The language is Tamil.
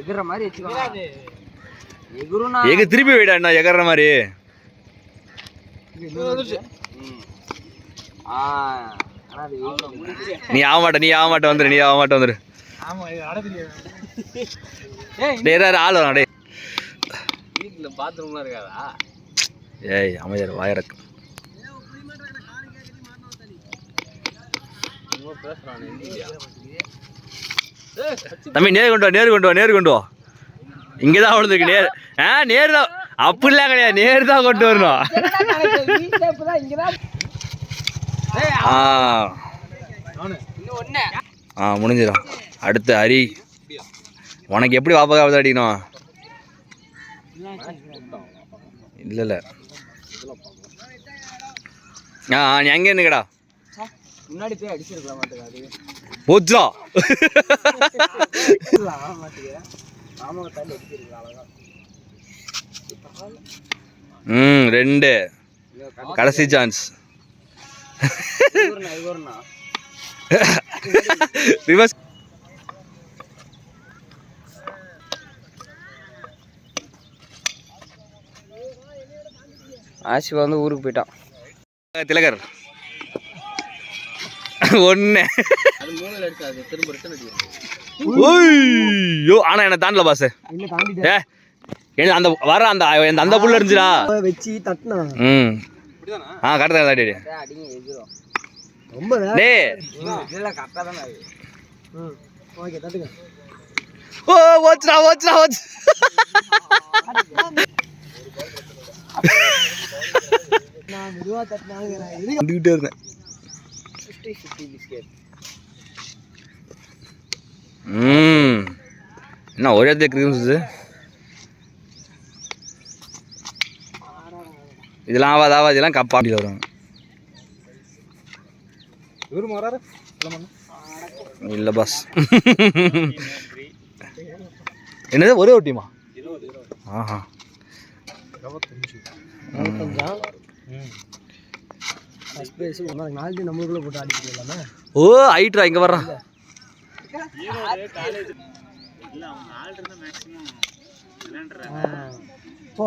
எகுற மாதிரி எகுருனா எங்க திருப்பி விடா என்ன எகற மாதிரி? நீ ஆக மாட்ட நீ ஆக மாட்ட வந்துரு நீ ஆக மாட்ட வந்துரு. ஆள் வரான் டேய். வீட்டுல பாத்ரூம்லாம் இருக்காதா? ஏய் அமைதியார் வாயறக்கு தம்பி நேர் கொண்டு வா நேர் கொண்டு வா நேர் கொண்டு வா. இங்கே தான் விழுந்துருக்கு நேர். ஆ நேர் தான். அப்படிலாம் கிடையாது நேர் தான் கொண்டு வரணும். ஆ. ஆ முடிஞ்சிடும் அடுத்து ஹரி உனக்கு எப்படி வாப்பா அடிக்கணும்? இல்லை இல்லை. ஆ ஆ, நீ அங்கே நிற்கடா முன்னாடி போய் அடிச்சிருக்கலாம் மாட்டேங்க அது. போச்சா? ம் ரெண்டு. கடைசி சான்ஸ் ரிவர்ஸ். ஆசிவா வந்து ஊருக்கு போயிட்டான். திலகர். ஒன்று ஐயோ ஆனால் என்னை தாண்டல பாஸ் ஏ அந்த வர அந்த அந்த புள்ள இருந்துச்சுடா. வச்சு தட்டினா. ம். ஆ கரெக்டாக எதிரும் ரொம்ப ஓ ஓச்சுடா ஓச்சுடா ஓச்சு. நான் இருந்தேன். ஃபிஃப்டி ஃபிஃப்டி பிஸ்கெட் ம். என்ன ஒரே கிரீம்ஸ் இது இதெல்லாம் ஆகாது ஆகாது இதெல்லாம் கப்பாண்டியில் வரும். இல்லை பாஸ் என்னது ஒரே ஒரு டீமா ஆஹா. ஃபர்ஸ்ட் பிரைஸ் ஒரு நாளைக்கு நம்மளுக்குள்ள போட்டு இல்லாம ஓ ஐட்ரா இங்கே வர்றான் போ.